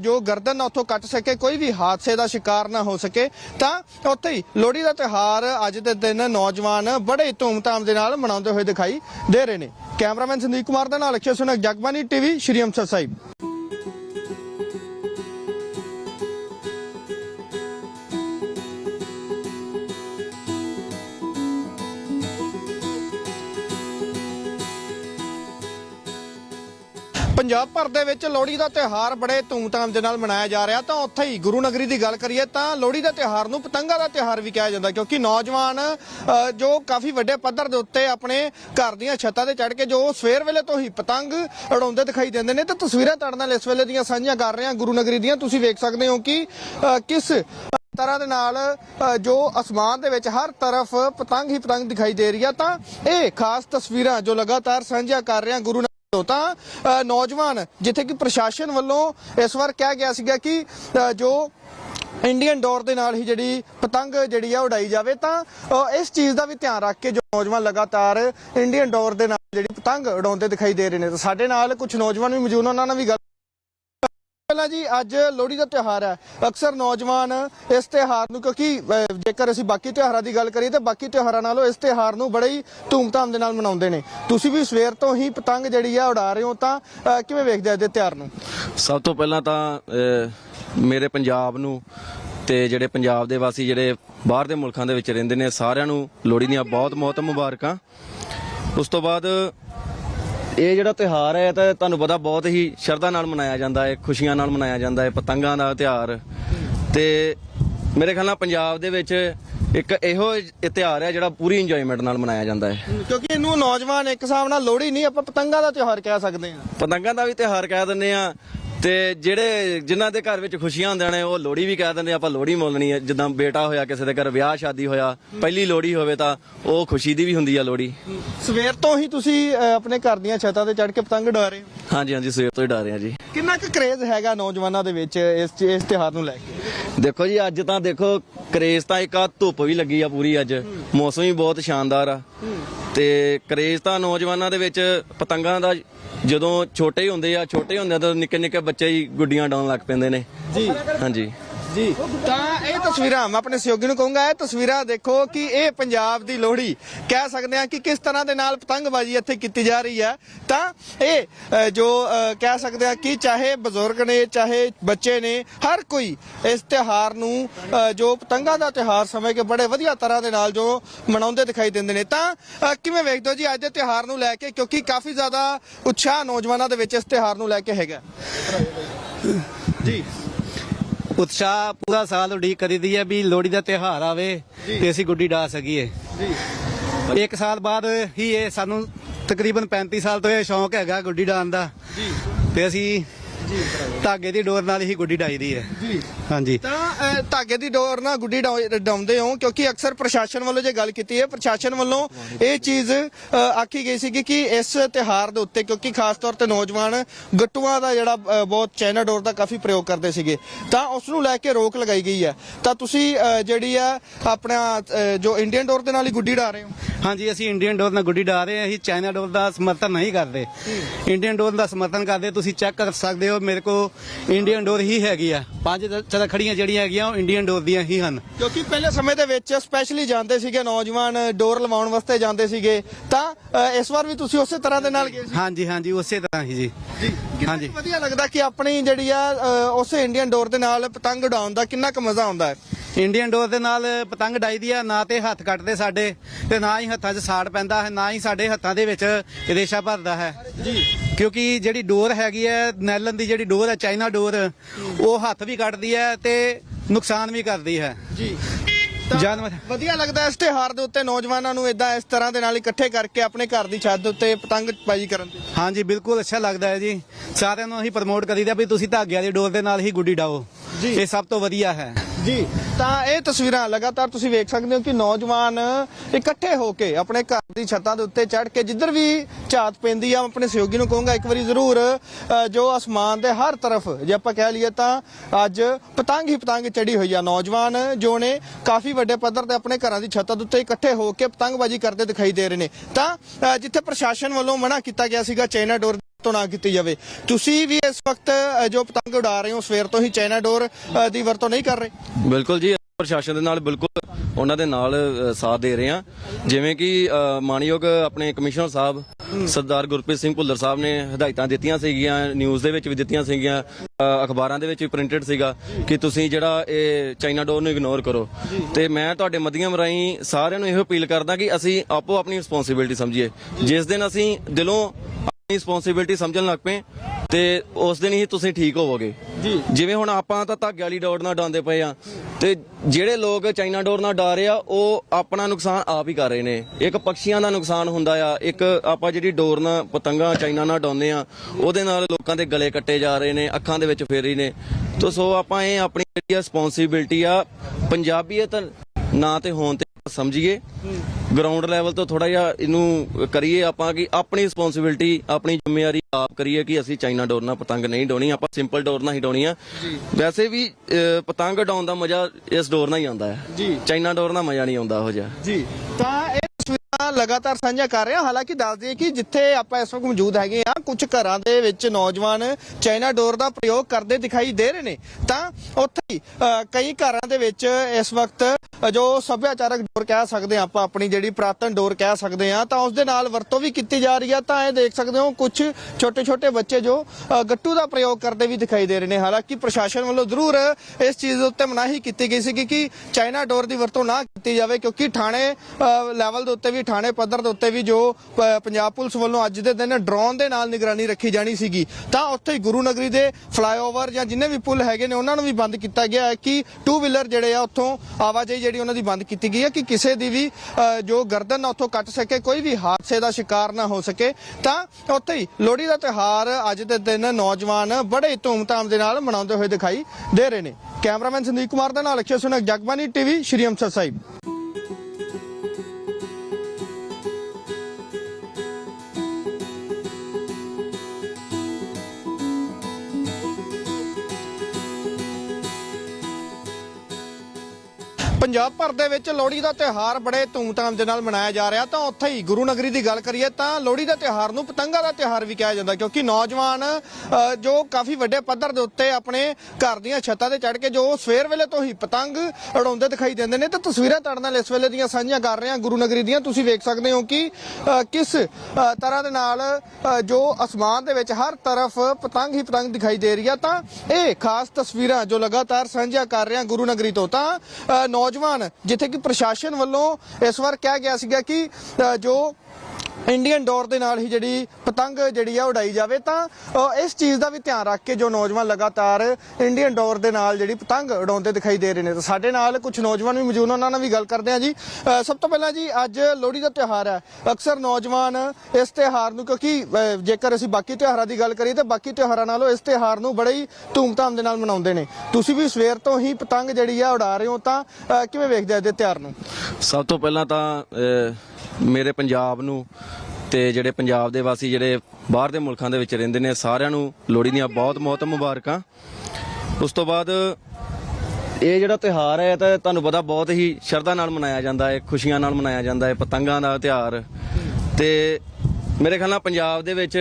ਜੋ ਗਰਦਨ ਨਾ ਉੱਥੋਂ ਕੱਟ ਸਕੇ, ਕੋਈ ਵੀ ਹਾਦਸੇ ਦਾ ਸ਼ਿਕਾਰ ਨਾ ਹੋ ਸਕੇ। ਤਾਂ ਉੱਥੇ ਹੀ ਲੋਹੜੀ ਦਾ ਤਿਉਹਾਰ ਅੱਜ ਦੇ ਦਿਨ ਨੌਜਵਾਨ ਬੜੇ ਧੂਮਧਾਮ ਦੇ ਨਾਲ ਮਨਾਉਂਦੇ ਹੋਏ ਦਿਖਾਈ ਦੇ ਰਹੇ ਨੇ। ਕੈਮਰਾਮੈਨ ਸੰਦੀਪ ਕੁਮਾਰ ਦੇ ਨਾਲ ਅਕਸ਼ੇ ਸੁਨਕ ਜਗਬਾਨੀ ਟੀਵੀ, ਸ਼੍ਰੀ ਅੰਮ੍ਰਿਤਸਰ ਸਾਹਿਬ। ਪੰਜਾਬ ਭਰ ਦੇ ਵਿੱਚ ਲੋਹੜੀ ਦਾ ਤਿਉਹਾਰ ਬੜੇ ਧੂਮਧਾਮ ਦੇ ਨਾਲ ਮਨਾਇਆ ਜਾ ਰਿਹਾ। ਤਾਂ ਉੱਥੇ ਹੀ ਗੁਰੂ ਨਗਰੀ ਦੀ ਗੱਲ ਕਰੀਏ ਤਾਂ ਲੋਹੜੀ ਦਾ ਤਿਉਹਾਰ ਨੂੰ ਪਤੰਗਾ ਦਾ ਤਿਉਹਾਰ ਵੀ ਕਿਹਾ ਜਾਂਦਾ, ਕਿਉਂਕਿ ਨੌਜਵਾਨ ਜੋ ਕਾਫੀ ਵੱਡੇ ਪੱਧਰ ਦੇ ਉੱਤੇ ਆਪਣੇ ਘਰ ਦੀਆਂ ਛੱਤਾਂ ਤੇ ਚੜ੍ਹ ਕੇ ਜੋ ਸਵੇਰ ਵੇਲੇ ਤੋਂ ਹੀ ਪਤੰਗ ਉਡਾਉਂਦੇ ਦਿਖਾਈ ਦਿੰਦੇ ਨੇ, ਤੇ ਤਸਵੀਰਾਂ ਤੁਹਾਡੇ ਨਾਲ ਇਸ ਵੇਲੇ ਦੀਆਂ ਸਾਂਝੀਆਂ ਕਰ ਰਹੇ ਹਾਂ ਗੁਰੂ ਨਗਰੀ ਦੀਆਂ। ਤੁਸੀਂ ਵੇਖ ਸਕਦੇ ਹੋ ਕਿ ਕਿਸ ਤਰ੍ਹਾਂ ਦੇ ਨਾਲ ਜੋ ਅਸਮਾਨ ਦੇ ਵਿੱਚ ਹਰ ਤਰਫ ਪਤੰਗ ਹੀ ਪਤੰਗ ਦਿਖਾਈ ਦੇ ਰਹੀ ਆ। ਤਾਂ ਇਹ ਖਾਸ ਤਸਵੀਰਾਂ ਜੋ ਲਗਾਤਾਰ ਸਾਂਝੀਆਂ ਕਰ ਰਹੇ ਹਾਂ ਗੁਰੂ ਤਾਂ ਨੌਜਵਾਨ, ਜਿੱਥੇ ਕਿ ਪ੍ਰਸ਼ਾਸਨ ਵੱਲੋਂ ਇਸ ਵਾਰ ਕਿਹਾ ਗਿਆ ਸੀਗਾ ਕਿ ਜੋ ਇੰਡੀਅਨ ਡੋਰ ਦੇ ਨਾਲ ਹੀ ਜਿਹੜੀ ਪਤੰਗ ਜਿਹੜੀ ਆ ਉਡਾਈ ਜਾਵੇ, ਤਾਂ ਇਸ ਚੀਜ਼ ਦਾ ਵੀ ਧਿਆਨ ਰੱਖ ਕੇ ਜੋ ਨੌਜਵਾਨ ਲਗਾਤਾਰ ਇੰਡੀਅਨ ਡੋਰ ਦੇ ਨਾਲ ਜਿਹੜੀ ਪਤੰਗ ਉਡਾਉਂਦੇ ਦਿਖਾਈ ਦੇ ਰਹੇ ਨੇ। ਤਾਂ ਸਾਡੇ ਨਾਲ ਕੁਝ ਨੌਜਵਾਨ ਵੀ ਮੌਜੂਦ ਉਹਨਾਂ ਨਾਲ ਵੀ ਗੱਲ ਪਹਿਲਾਂ ਜੀ, ਅੱਜ ਲੋਹੜੀ ਦਾ ਤਿਉਹਾਰ ਹੈ। ਅਕਸਰ ਨੌਜਵਾਨ ਇਸ ਤਿਉਹਾਰ ਨੂੰ ਕਿਉਂਕਿ ਜੇਕਰ ਅਸੀਂ ਬਾਕੀ ਤਿਉਹਾਰਾਂ ਦੀ ਗੱਲ ਕਰੀਏ, ਤਾਂ ਬਾਕੀ ਤਿਉਹਾਰਾਂ ਨਾਲੋਂ ਇਸ ਤਿਉਹਾਰ ਨੂੰ ਬੜੇ ਹੀ ਧੂਮਧਾਮ ਦੇ ਨਾਲ ਮਨਾਉਂਦੇ ਨੇ। ਤੁਸੀਂ ਵੀ ਸਵੇਰ ਤੋਂ ਹੀ ਪਤੰਗ ਜਿਹੜੀ ਆ ਉਡਾ ਰਹੇ ਹੋ ਤਾਂ ਕਿਵੇਂ ਵੇਖਦੇ ਹੋ ਇਹਦੇ ਤਿਉਹਾਰ ਨੂੰ? ਸਭ ਤੋਂ ਪਹਿਲਾਂ ਤਾਂ ਮੇਰੇ ਪੰਜਾਬ ਨੂੰ ਤੇ ਜਿਹੜੇ ਪੰਜਾਬ ਦੇ ਵਾਸੀ ਜਿਹੜੇ ਬਾਹਰ ਦੇ ਮੁਲਕਾਂ ਦੇ ਵਿੱਚ ਰਹਿੰਦੇ ਨੇ, ਸਾਰਿਆਂ ਨੂੰ ਲੋਹੜੀ ਦੀਆਂ ਬਹੁਤ ਬਹੁਤ ਮੁਬਾਰਕਾਂ। ਉਸ ਤੋਂ ਬਾਅਦ ਇਹ ਜਿਹੜਾ ਤਿਉਹਾਰ ਹੈ ਤਾਂ ਤੁਹਾਨੂੰ ਪਤਾ ਬਹੁਤ ਹੀ ਸ਼ਰਧਾ ਨਾਲ ਮਨਾਇਆ ਜਾਂਦਾ ਹੈ ਖੁਸ਼ੀਆਂ ਨਾਲ ਮਨਾਇਆ ਜਾਂਦਾ ਹੈ ਪਤੰਗਾਂ ਦਾ ਤਿਉਹਾਰ। ਤੇ ਮੇਰੇ ਖਿਆਲ ਨਾਲ ਪੰਜਾਬ ਦੇ ਵਿੱਚ ਇੱਕ ਇਹੋ ਤਿਉਹਾਰ ਹੈ ਜਿਹੜਾ ਪੂਰੀ ਇੰਜੋਇਮੈਂਟ ਨਾਲ ਮਨਾਇਆ ਜਾਂਦਾ ਹੈ। ਕਿਉਂਕਿ ਇਹਨੂੰ ਨੌਜਵਾਨ ਇੱਕ ਹਿਸਾਬ ਨਾਲ ਲੋਹੜੀ ਨਹੀਂ ਆਪਾਂ ਪਤੰਗਾਂ ਦਾ ਤਿਉਹਾਰ ਕਹਿ ਸਕਦੇ ਹਾਂ। ਪਤੰਗਾਂ ਦਾ ਵੀ ਤਿਉਹਾਰ ਕਹਿ ਦਿੰਦੇ ਆ ਤੇ ਜਿਹੜੇ ਜਿਨ੍ਹਾਂ ਦੇ ਘਰ ਵਿੱਚ ਖੁਸ਼ੀਆਂ ਹੁੰਦੀਆਂ ਨੇ ਉਹ ਲੋਹੜੀ ਵੀ ਕਹਿ ਦਿੰਦੇ ਆਪਾਂ ਲੋਹੜੀ ਮੋਲਣੀ ਹੈ। ਜਿੱਦਾਂ ਬੇਟਾ ਹੋਇਆ ਕਿਸੇ ਦੇ ਘਰ ਵਿਆਹ ਸ਼ਾਦੀ ਹੋਇਆ ਪਹਿਲੀ ਲੋਹੜੀ ਹੋਵੇ ਤਾਂ ਉਹ ਖੁਸ਼ੀ ਦੀ ਵੀ ਹੁੰਦੀ ਆ ਲੋਹੜੀ। ਸਵੇਰ ਤੋਂ ਹੀ ਤੁਸੀਂ ਅਹ, ਆਪਣੇ ਘਰ ਦੀਆਂ ਛੱਤਾਂ ਤੇ ਚੜ੍ਹ ਕੇ ਪਤੰਗ ਉਡਾ ਰਹੇ ਹੋ? ਹਾਂਜੀ ਹਾਂਜੀ ਸਵੇਰ ਤੋਂ ਹੀ ਡਾਰੇ ਆ ਜੀ। ਕਿੰਨਾ ਕੁ ਕਰੇਜ਼ ਹੈਗਾ ਨੌਜਵਾਨਾਂ ਦੇ ਵਿੱਚ ਇਸ ਇਸ ਤਿਉਹਾਰ ਨੂੰ ਲੈ ਕੇ? ਦੇਖੋ ਜੀ ਅੱਜ ਤਾਂ ਦੇਖੋ ਕਰੇਜ਼ ਤਾਂ ਇੱਕ ਆ ਧੁੱਪ ਵੀ ਲੱਗੀ ਆ ਪੂਰੀ ਅੱਜ। ਮੌਸਮ ਵੀ ਬਹੁਤ ਸ਼ਾਨਦਾਰ ਆ। ਤੇ ਕਰੇਜ਼ ਤਾਂ ਨੌਜਵਾਨਾਂ ਦੇ ਵਿੱਚ ਪਤੰਗਾਂ ਦਾ ਜਦੋਂ ਛੋਟੇ ਹੀ ਹੁੰਦੇ ਆ ਛੋਟੇ ਹੁੰਦੇ ਤਾਂ ਨਿੱਕੇ ਨਿੱਕੇ ਬੱਚੇ ਹੀ ਗੁੱਡੀਆਂ ਡਾਉਣ ਲੱਗ ਪੈਂਦੇ ਨੇ। ਜੀ। ਹਾਂਜੀ। ਜੀ। ਤਾਂ ਤਸਵੀਰਾਂ ਮੈਂ ਆਪਣੇ ਸਹਿਯੋਗੀ ਨੂੰ ਕਹੂੰਗਾ, ਇਹ ਤਸਵੀਰਾਂ ਦੇਖੋ ਕਿ ਇਹ ਪੰਜਾਬ ਦੀ ਲੋਹੜੀ ਕਹਿ ਸਕਦੇ ਹਾਂ ਕਿ ਕਿਸ ਤਰ੍ਹਾਂ ਦੇ ਨਾਲ ਪਤੰਗਬਾਜ਼ੀ ਇੱਥੇ ਕੀਤੀ ਜਾ ਰਹੀ ਹੈ। ਤਾਂ ਇਹ ਜੋ ਕਹਿ ਸਕਦੇ ਹਾਂ ਕਿ ਚਾਹੇ ਬਜ਼ੁਰਗ ਨੇ, ਚਾਹੇ ਬੱਚੇ ਨੇ, ਹਰ ਕੋਈ ਇਸ ਤਿਉਹਾਰ ਨੂੰ ਜੋ ਪਤੰਗਾਂ ਦਾ ਤਿਉਹਾਰ ਸਮੇਂ ਕੇ ਬੜੇ ਵਧੀਆ ਤਰ੍ਹਾਂ ਦੇ ਨਾਲ ਜੋ ਮਨਾਉਂਦੇ ਦਿਖਾਈ ਦਿੰਦੇ ਨੇ। ਤਾਂ ਕਿਵੇਂ ਵੇਖਦੇ ਹੋ ਜੀ ਅੱਜ ਦੇ ਤਿਉਹਾਰ ਨੂੰ ਲੈ ਕੇ? ਕਿਉਂਕਿ ਕਾਫੀ ਜ਼ਿਆਦਾ ਉਤਸ਼ਾਹ ਨੌਜਵਾਨਾਂ ਦੇ ਵਿੱਚ ਇਸ ਤਿਉਹਾਰ ਨੂੰ ਲੈ ਕੇ ਹੈਗਾ। ਜੀ। ਉਤਸ਼ਾਹ ਪੂਰਾ ਸਾਲ ਉਡੀਕ ਕਰੀਦੀ ਹੈ ਵੀ ਲੋਹੜੀ ਦਾ ਤਿਉਹਾਰ ਆਵੇ ਤੇ ਅਸੀਂ ਗੁੱਡੀ ਡਾ ਸਕੀਏ। ਜੀ। ਇੱਕ ਸਾਲ ਬਾਅਦ ਹੀ ਇਹ ਸਾਨੂੰ ਤਕਰੀਬਨ 35 ਸਾਲ ਤੋਂ ਇਹ ਸ਼ੌਂਕ ਹੈਗਾ ਗੁੱਡੀ ਡਾਉਣ ਦਾ। ਜੀ। ਤੇ ਅਸੀਂ ਧਾਗੇ ਦੀ ਡੋਰ ਨਾਲ ਹੀ ਗੁੱਡੀ ਡਾਈਦੀ ਹੈ। ਜੀ। ਹਾਂਜੀ। ਤਾਂ ਅਹ, ਧਾਗੇ ਦੀ ਡੋਰ ਨਾਲ ਗੁੱਡੀ ਡਾਉ- ਡਾਉਂਦੇ ਹੋ ਕਿਉਂਕਿ ਅਕਸਰ ਪ੍ਰਸ਼ਾਸਨ ਵੱਲੋਂ ਜੇ ਗੱਲ ਕੀਤੀ ਹੈ ਪ੍ਰਸ਼ਾਸਨ ਵੱਲੋਂ ਇਹ ਚੀਜ਼ ਅਹ, ਆਖੀ ਗਈ ਸੀ ਕਿ ਇਸ ਤਿਹਾਰ ਦੇ ਉੱਤੇ ਕਿਉਂਕਿ ਖਾਸ ਤੌਰ ਤੇ ਨੌਜਵਾਨ ਗੱਟੂਆਂ ਦਾ ਜਿਹੜਾ ਅਹ, ਬਹੁਤ ਚਾਈਨਾ ਡੋਰ ਦਾ ਕਾਫੀ ਪ੍ਰਯੋਗ ਕਰਦੇ ਸੀਗੇ। ਤਾਂ ਉਸ ਨੂੰ ਲੈ ਕੇ ਰੋਕ ਲਗਾਈ ਗਈ ਹੈ। ਤਾਂ ਤੁਸੀਂ ਅਹ, ਜਿਹੜੀ ਆ ਆਪਣਾ ਅਹ, ਜੋ ਇੰਡੀਅਨ ਡੋਰ ਦੇ ਨਾਲ ਹੀ ਗੁੱਡੀ ਡਾ ਰਹੇ ਹੋ। ਹਾਂਜੀ ਅਸੀਂ ਇੰਡੀਅਨ ਡੋਰ ਨਾਲ ਗੁੱਡੀ ਡਾ ਰਹੇ ਹਾਂ। ਅਸੀਂ ਚਾਈਨਾ ਡੋਰ ਦਾ ਸਮਰਥਨ ਨਹੀਂ ਕਰਦੇ। ਇੰਡੀਅਨ ਡੋਰ ਦਾ ਸਮਰਥਨ ਕਰਦੇ ਤੁਸੀਂ ਚੈੱਕ ਕਰ ਸਕਦੇ ਹੋ ਮੇਰੇ ਕੋ ਇੰਡੀਅਨ ਡੋਰ ਹੀ ਹੈਗੀ ਆ। ਪੰਜ ਚਰ ਖੜੀਆਂ ਜਿਹੜੀਆਂ ਹੈਗੀਆਂ ਉਹ ਇੰਡੀਅਨ ਡੋਰ ਦੀਆਂ ਹੀ ਹਨ। ਕਿਉਂਕਿ ਪਹਿਲੇ ਸਮੇਂ ਦੇ ਵਿੱਚ ਸਪੈਸ਼ਲੀ ਜਾਂਦੇ ਸੀਗੇ ਨੌਜਵਾਨ ਡੋਰ ਲਵਾਉਣ ਵਾਸਤੇ ਜਾਂਦੇ ਸੀਗੇ। ਤਾਂ ਇਸ ਵਾਰ ਵੀ ਤੁਸੀਂ ਉਸੇ ਤਰ੍ਹਾਂ ਦੇ ਨਾਲ ਗਏ ਸੀ? ਹਾਂਜੀ ਹਾਂਜੀ ਉਸੇ ਤਰ੍ਹਾਂ ਹੀ ਜੀ। ਹਾਂਜੀ। ਵਧੀਆ ਲੱਗਦਾ ਕਿ ਆਪਣੀ ਜਿਹੜੀ ਆ ਅਹ, ਉਸੇ ਇੰਡੀਅਨ ਡੋਰ ਦੇ ਨਾਲ ਪਤੰਗ ਉਡਾਉਣ ਦਾ ਕਿੰਨਾ ਕੁ ਮਜ਼ਾ ਆਉਂਦਾ ਹੈ। ਇੰਡੀਅਨ ਡੋਰ ਦੇ ਨਾਲ ਪਤੰਗ ਡਾਈਦੀ ਆ ਨਾ ਤੇ ਹੱਥ ਕੱਟਦੇ ਸਾਡੇ ਤੇ ਨਾ ਹੀ ਹੱਥਾਂ 'ਚ ਸਾੜ ਪੈਂਦਾ ਹੈ ਨਾ ਹੀ ਸਾਡੇ ਹੱਥਾਂ ਦੇ ਵਿੱਚ ਰੇਸ਼ਾ ਭਰਦਾ ਹੈ। ਜੀ। ਕਿਉਂਕਿ ਜਿਹੜੀ ਡੋਰ ਹੈਗੀ ਹੈ ਨੈਲਨ ਦੀ ਜਿਹੜੀ ਡੋਰ ਹੈ ਚਾਈਨਾ ਡੋਰ ਉਹ ਹੱਥ ਵੀ ਕੱਟਦੀ ਹੈ ਤੇ ਨੁਕਸਾਨ ਵੀ ਕਰਦੀ ਹੈ। ਜੀ। ਜਾਨਵਰ ਵਧੀਆ ਲੱਗਦਾ ਇਸ ਤਿਉਹਾਰ ਦੇ ਉੱਤੇ ਨੌਜਵਾਨਾਂ ਨੂੰ ਇਦਾਂ ਇਸ ਤਰ੍ਹਾਂ ਦੇ ਨਾਲ ਇਕੱਠੇ ਕਰਕੇ ਆਪਣੇ ਘਰ ਦੀ ਛੱਤ ਉੱਤੇ ਪਤੰਗਬਾਜ਼ੀ ਕਰਨ ਦੀ। ਹਾਂਜੀ ਬਿਲਕੁਲ ਅੱਛਾ ਲੱਗਦਾ ਹੈ ਜੀ। ਸਾਰਿਆਂ ਨੂੰ ਅਸੀਂ ਪ੍ਰਮੋਟ ਕਰੀਦਾ ਵੀ ਤੁਸੀਂ ਧਾਗਿਆਂ ਦੀ ਡੋਰ ਦੇ ਨਾਲ ਹੀ ਗੁੱਡੀ ਡਾਓ। ਇਹ ਸਭ ਤੋਂ ਵਧੀਆ ਹੈ। ਜੀ, ਤਾਂ ਇਹ ਤਸਵੀਰਾਂ ਲਗਾਤਾਰ ਤੁਸੀਂ ਵੇਖ ਸਕਦੇ ਹੋ ਕਿ ਨੌਜਵਾਨ ਇਕੱਠੇ ਹੋ ਕੇ ਆਪਣੇ ਘਰ ਦੀ ਛੱਤਾਂ ਦੇ ਉੱਤੇ ਚੜ ਕੇ ਜਿੱਧਰ ਵੀ ਝਾਤ ਪੈਂਦੀ ਆ, ਆਪਣੇ ਸਹਿਯੋਗੀ ਨੂੰ ਕਹੂੰਗਾ, ਇੱਕ ਵਾਰੀ ਜ਼ਰੂਰ ਜੋ ਅਸਮਾਨ ਦੇ ਹਰ ਤਰਫ ਜੇ ਆਪਾਂ ਕਹਿ ਲਈਏ ਤਾਂ ਅੱਜ ਪਤੰਗ ਹੀ ਪਤੰਗ ਚੜੀ ਹੋਈ ਆ। ਨੌਜਵਾਨ ਜੋ ਨੇ ਕਾਫੀ ਵੱਡੇ ਪੱਧਰ ਤੇ ਆਪਣੇ ਘਰਾਂ ਦੀ ਛੱਤਾਂ ਦੇ ਉੱਤੇ ਇਕੱਠੇ ਹੋ ਕੇ ਪਤੰਗਬਾਜ਼ੀ ਕਰਦੇ ਦਿਖਾਈ ਦੇ ਰਹੇ ਨੇ। ਤਾਂ ਜਿੱਥੇ ਪ੍ਰਸ਼ਾਸਨ ਵੱਲੋਂ ਮਨਾ ਕੀਤਾ ਗਿਆ ਸੀਗਾ, ਚਾਈਨਾ ਡੋਰ ਤੋਂ ਨਾ ਕੀਤੀ ਜਾਵੇ। ਤੁਸੀਂ ਵੀ ਇਸ ਵਕਤ ਜੋ ਪਤੰਗ ਉਡਾ ਰਹੇ ਹੋ ਸਵੇਰ ਤੋਂ ਹੀ ਚਾਈਨਾ ਡੋਰ ਦੀ ਵਰਤੋਂ ਨਹੀਂ ਕਰ ਰਹੇ? ਬਿਲਕੁਲ ਜੀ ਪ੍ਰਸ਼ਾਸਨ ਦੇ ਨਾਲ ਬਿਲਕੁਲ ਉਹਨਾਂ ਦੇ ਨਾਲ ਸਾਥ ਦੇ ਰਹੇ ਹਾਂ। ਜਿਵੇਂ ਕਿ ਅ, ਆਪਣੇ ਕਮਿਸ਼ਨਰ ਸਾਹਿਬ ਸਰਦਾਰ ਗੁਰਪ੍ਰੀਤ ਸਿੰਘ ਭੁੱਲਰ ਸਾਹਿਬ ਨੇ ਹਦਾਇਤਾਂ ਦਿੱਤੀਆਂ ਸੀਗੀਆਂ ਨਿਊਜ਼ ਦੇ ਵਿੱਚ ਵੀ ਦਿੱਤੀਆਂ ਸੀਗੀਆਂ ਅਖਬਾਰਾਂ ਦੇ ਵਿੱਚ ਵੀ ਪ੍ਰਿੰਟਡ ਸੀਗਾ ਕਿ ਤੁਸੀਂ ਜਿਹੜਾ ਇਹ ਚਾਈਨਾ ਡੋਰ ਨੂੰ ਇਗਨੋਰ ਕਰੋ। ਤੇ ਮੈਂ ਤੁਹਾਡੇ ਮਾਧਿਅਮ ਰਾਹੀਂ ਸਾਰਿਆਂ ਨੂੰ ਇਹੋ ਅਪੀਲ ਕਰਦਾ ਕਿ ਅਸੀਂ ਆਪੋ ਆਪਣੀ ਰਿਸਪੌਂਸਿਬਿਲਟੀ ਸਮਝੀਏ। ਜਿਸ ਦਿਨ ਅਸੀਂ ਦਿਲੋਂ ਰਿਸਪੌਂਸਿਬਿਲਟੀ ਸਮਝਣ ਲੱਗ ਪਏ। ਤੇ ਉਸ ਦਿਨ ਹੀ ਤੁਸੀਂ ਠੀਕ ਹੋਵੋਗੇ। ਜੀ। ਜਿਵੇਂ ਹੁਣ ਆਪਾਂ ਤਾਂ ਧਾਗੇ ਵਾਲੀ ਡੋਰ ਨਾਲ ਡਾਉਂਦੇ ਪਏ ਆ ਤੇ ਜਿਹੜੇ ਲੋਕ ਚਾਈਨਾ ਡੋਰ ਨਾਲ ਡਾ ਰਹੇ ਆ ਉਹ ਆਪਣਾ ਨੁਕਸਾਨ ਆਪ ਹੀ ਕਰ ਰਹੇ ਨੇ। ਇੱਕ ਪੰਛੀਆਂ ਦਾ ਨੁਕਸਾਨ ਹੁੰਦਾ ਆ ਇੱਕ ਆਪਾਂ ਜਿਹੜੀ ਡੋਰ ਨਾਲ ਪਤੰਗਾਂ ਚਾਈਨਾ ਨਾਲ ਡਾਉਂਦੇ ਆ ਉਹਦੇ ਨਾਲ ਲੋਕਾਂ ਦੇ ਗਲੇ ਕੱਟੇ ਜਾ ਰਹੇ ਨੇ ਅੱਖਾਂ ਦੇ ਵਿੱਚ ਫੇਰੀ ਨੇ। ਤੋ ਸੋ ਆਪਾਂ ਇਹ ਆਪਣੀ ਜਿਹੜੀ ਰਿਸਪੌਂਸਿਬਿਲਟੀ ਆ ਪੰਜਾਬੀਅਤ ਨਾ ਤੇ ਹੋਣ ਸਮਝੀਏ ਗਰਾਊਂਡ ਲੈਵਲ ਤੋਂ ਥੋੜਾ ਜਿਹਾ ਇਹਨੂੰ ਕਰੀਏ ਆਪਾਂ ਕਿ ਆਪਣੀ ਰਿਸਪੌਂਸਿਬਿਲਟੀ ਆਪਣੀ ਜ਼ਿੰਮੇਵਾਰੀ ਆਪ ਕਰੀਏ ਕਿ ਅਸੀਂ ਚਾਈਨਾ ਡੋਰ ਨਾਲ ਪਤੰਗ ਨਹੀਂ ਡਾਉਣੀ ਆਪਾਂ ਸਿੰਪਲ ਡੋਰ ਨਾਲ ਹੀ ਡਾਉਣੀ ਆ। ਵੈਸੇ ਵੀ ਪਤੰਗ ਡਾਉਣ ਦਾ ਮਜ਼ਾ ਇਸ ਡੋਰ ਨਾਲ ਹੀ ਆਉਂਦਾ ਹੈ। ਚਾਈਨਾ ਡੋਰ ਨਾਲ ਮਜ਼ਾ ਨਹੀਂ ਆਉਂਦਾ ਉਹ ਜਿਹਾ। ਜੀ। ਤਾਂ ਲਗਾਤਾਰ ਸਾਂਝਾ ਕਰ ਰਹੇ ਹਾਂ ਹਾਲਾਂਕਿ ਦੱਸ ਦਈਏ ਕਿ ਜਿੱਥੇ ਆਪਾਂ ਇਸ ਵਕਤ ਮੌਜੂਦ ਹੈਗੇ ਆ ਕੁਝ ਘਰਾਂ ਦੇ ਵਿੱਚ ਨੌਜਵਾਨ ਚਾਈਨਾ ਡੋਰ ਦਾ ਪ੍ਰਯੋਗ ਕਰਦੇ ਦਿਖਾਈ ਦੇ ਰਹੇ ਨੇ। ਤਾਂ ਉੱਥੇ ਕਈ ਘਰਾਂ ਦੇ ਵਿੱਚ ਇਸ ਵਕਤ ਜੋ ਸੱਭਿਆਚਾਰਕ ਡੋਰ ਕਹਿ ਸਕਦੇ ਆ ਆਪਾਂ ਆਪਣੀ ਜਿਹੜੀ ਪ੍ਰਾਤਨ ਡੋਰ ਕਹਿ ਸਕਦੇ ਆ ਤਾਂ ਉਸ ਦੇ ਨਾਲ ਵਰਤੋਂ ਵੀ ਕੀਤੀ ਜਾ ਰਹੀ ਆ। ਤਾਂ ਇਹ ਦੇਖ ਸਕਦੇ ਹੋ ਕੁਝ ਛੋਟੇ ਛੋਟੇ ਬੱਚੇ ਜੋ ਗੱਟੂ ਦਾ ਪ੍ਰਯੋਗ ਕਰਦੇ ਵੀ ਦਿਖਾਈ ਦੇ ਰਹੇ ਨੇ। ਹਾਲਾਂਕਿ ਪ੍ਰਸ਼ਾਸਨ ਵੱਲੋਂ ਜ਼ਰੂਰ ਇਸ ਚੀਜ਼ ਦੇ ਉੱਤੇ ਮਨਾਹੀ ਕੀਤੀ ਗਈ ਸੀ ਕਿ ਚਾਈਨਾ ਡੋਰ ਦੀ ਵਰਤੋਂ ਨਾ ਕੀਤੀ ਜਾਵੇ ਕਿਉਂਕਿ ਥਾਣੇ ਅ, ਲੈਵਲ ਦੇ ਉੱਤੇ ਵੀ ਥਾਣੇ ਪੱਧਰ ਦੇ ਉੱਤੇ ਵੀ ਜੋ ਪੰਜਾਬ ਪੁਲਿਸ ਵੱਲੋਂ ਅੱਜ ਦੇ ਦਿਨ ਡਰੋਨ ਦੇ ਨਾਲ ਨਿਗਰਾਨੀ ਰੱਖੀ ਜਾਣੀ ਸੀਗੀ। ਤਾਂ ਉੱਥੇ ਹੀ ਗੁਰੂ ਨਗਰੀ ਦੇ ਫਲਾਈਓਵਰ ਜਾਂ ਜਿੰਨੇ ਵੀ ਪੁਲ ਹੈਗੇ ਨੇ, ਉਹਨਾਂ ਨੂੰ ਵੀ ਬੰਦ ਕੀਤਾ ਗਿਆ ਹੈ ਕਿ ਟੂ ਵੀਲਰ ਜਿਹੜੇ ਆ, ਉੱਥੋਂ ਆਵਾਜਾਈ ਜਿਹੜੀ ਉਹਨਾਂ ਦੀ ਬੰਦ ਕੀਤੀ ਗਈ ਹੈ ਕਿ ਕਿਸੇ ਦੀ ਵੀ ਜੋ ਗਰਦਨ ਨਾ ਉੱਥੋਂ ਕੱਟ ਸਕੇ, ਕੋਈ ਵੀ ਹਾਦਸੇ ਦਾ ਸ਼ਿਕਾਰ ਨਾ ਹੋ ਸਕੇ। ਤਾਂ ਉੱਥੇ ਹੀ ਲੋਹੜੀ ਦਾ ਤਿਉਹਾਰ ਅੱਜ ਦੇ ਦਿਨ ਨੌਜਵਾਨ ਬੜੇ ਹੀ ਧੂਮਧਾਮ ਦੇ ਨਾਲ ਮਨਾਉਂਦੇ ਹੋਏ ਦਿਖਾਈ ਦੇ ਰਹੇ ਨੇ। ਕੈਮਰਾਮੈਨ ਸੰਦੀਪ ਕੁਮਾਰ ਦੇ ਨਾਲ ਅਕਸ਼ੇ ਸੁਨਕ ਜਗਬਾਨੀ ਟੀਵੀ, ਸ਼੍ਰੀ ਅੰਮ੍ਰਿਤਸਰ ਸਾਹਿਬ। ਪੰਜਾਬ ਭਰ ਦੇ ਵਿੱਚ ਲੋਹੜੀ ਦਾ ਤਿਉਹਾਰ ਬੜੇ ਧੂਮਧਾਮ ਦੇ ਨਾਲ ਮਨਾਇਆ ਜਾ ਰਿਹਾ। ਤਾਂ ਉੱਥੇ ਹੀ ਗੁਰੂ ਨਗਰੀ ਦੀ ਗੱਲ ਕਰੀਏ ਤਾਂ ਲੋਹੜੀ ਦਾ ਤਿਉਹਾਰ ਨੂੰ ਪਤੰਗਾਂ ਦਾ ਤਿਉਹਾਰ ਵੀ ਕਿਹਾ ਜਾਂਦਾ, ਕਿਉਂਕਿ ਨੌਜਵਾਨ ਜੋ ਕਾਫੀ ਵੱਡੇ ਪੱਧਰ ਦੇ ਉੱਤੇ ਆਪਣੇ ਘਰ ਦੀਆਂ ਛੱਤਾਂ ਤੇ ਚੜ੍ਹ ਕੇ ਜੋ ਸਵੇਰ ਵੇਲੇ ਤੋਂ ਹੀ ਪਤੰਗ ਉਡਾਉਂਦੇ ਦਿਖਾਈ ਦਿੰਦੇ ਨੇ, ਤਾਂ ਤਸਵੀਰਾਂ ਤੁਹਾਡੇ ਨਾਲ ਇਸ ਵੇਲੇ ਦੀਆਂ ਸਾਂਝੀਆਂ ਕਰ ਰਹੇ ਹਾਂ ਗੁਰੂ ਨਗਰੀ ਦੀਆਂ। ਤੁਸੀਂ ਵੇਖ ਸਕਦੇ ਹੋ ਕਿ ਕਿਸ ਤਰ੍ਹਾਂ ਦੇ ਨਾਲ ਜੋ ਅਸਮਾਨ ਦੇ ਵਿੱਚ ਹਰ ਤਰਫ ਪਤੰਗ ਹੀ ਪਤੰਗ ਦਿਖਾਈ ਦੇ ਰਹੀ ਆ। ਤਾਂ ਇਹ ਖਾਸ ਤਸਵੀਰਾਂ ਜੋ ਲਗਾਤਾਰ ਸਾਂਝੀਆਂ ਕਰ ਰਹੇ ਹਾਂ ਗੁਰੂ ਨਗਰੀ ਤੋਂ। ਤਾਂ ਨੌਜਵਾਨ ਨੌਜਵਾਨ ਜਿੱਥੇ ਕਿ ਪ੍ਰਸ਼ਾਸਨ ਵੱਲੋਂ ਇਸ ਵਾਰ ਕਿਹਾ ਗਿਆ ਸੀਗਾ ਕਿ ਅ, ਜੋ ਇੰਡੀਅਨ ਡੋਰ ਦੇ ਨਾਲ ਹੀ ਜਿਹੜੀ ਪਤੰਗ ਜਿਹੜੀ ਆ ਉਡਾਈ ਜਾਵੇ, ਤਾਂ ਇਸ ਚੀਜ਼ ਦਾ ਵੀ ਧਿਆਨ ਰੱਖ ਕੇ ਜੋ ਨੌਜਵਾਨ ਲਗਾਤਾਰ ਇੰਡੀਅਨ ਡੋਰ ਦੇ ਨਾਲ ਜਿਹੜੀ ਪਤੰਗ ਉਡਾਉਂਦੇ ਦਿਖਾਈ ਦੇ ਰਹੇ ਨੇ। ਤਾਂ ਸਾਡੇ ਨਾਲ ਕੁਝ ਨੌਜਵਾਨ ਵੀ ਮੌਜੂਦ ਉਹਨਾਂ ਨਾਲ ਵੀ ਗੱਲ ਕਰਦੇ ਹਾਂ ਜੀ। ਸਭ ਤੋਂ ਪਹਿਲਾਂ ਜੀ, ਅੱਜ ਲੋਹੜੀ ਦਾ ਤਿਉਹਾਰ ਹੈ। ਅਕਸਰ ਨੌਜਵਾਨ ਇਸ ਤਿਉਹਾਰ ਨੂੰ, ਕਿਉਂਕਿ ਜੇਕਰ ਅਸੀਂ ਬਾਕੀ ਤਿਉਹਾਰਾਂ ਦੀ ਗੱਲ ਕਰੀਏ, ਤਾਂ ਬਾਕੀ ਤਿਉਹਾਰਾਂ ਨਾਲੋਂ ਇਸ ਤਿਉਹਾਰ ਨੂੰ ਬੜੇ ਹੀ ਧੂਮਧਾਮ ਦੇ ਨਾਲ ਮਨਾਉਂਦੇ ਨੇ। ਤੁਸੀਂ ਵੀ ਸਵੇਰ ਤੋਂ ਹੀ ਪਤੰਗ ਜਿਹੜੀ ਆ ਉਡਾ ਰਹੇ ਹੋ, ਤਾਂ ਕਿਵੇਂ ਵੇਖਦੇ ਹੋ ਇਹਦੇ ਤਿਉਹਾਰ ਨੂੰ? ਸਭ ਤੋਂ ਪਹਿਲਾਂ ਤਾਂ ਮੇਰੇ ਪੰਜਾਬ ਨੂੰ ਤੇ ਜਿਹੜੇ ਪੰਜਾਬ ਦੇ ਵਾਸੀ ਜਿਹੜੇ ਬਾਹਰ ਦੇ ਮੁਲਕਾਂ ਦੇ ਵਿੱਚ ਰਹਿੰਦੇ ਨੇ ਸਾਰਿਆਂ ਨੂੰ ਲੋਹੜੀ ਦੀਆਂ ਬਹੁਤ ਬਹੁਤ ਮੁਬਾਰਕਾਂ। ਉਸ ਤੋਂ ਬਾਅਦ ਇਹ ਜਿਹੜਾ ਤਿਉਹਾਰ ਹੈ ਤਾਂ ਤੁਹਾਨੂੰ ਪਤਾ ਬਹੁਤ ਹੀ ਸ਼ਰਧਾ ਨਾਲ ਮਨਾਇਆ ਜਾਂਦਾ ਹੈ ਖੁਸ਼ੀਆਂ ਨਾਲ ਮਨਾਇਆ ਜਾਂਦਾ ਹੈ ਪਤੰਗਾਂ ਦਾ ਤਿਉਹਾਰ। ਤੇ ਮੇਰੇ ਖਿਆਲ ਨਾਲ ਪੰਜਾਬ ਦੇ ਵਿੱਚ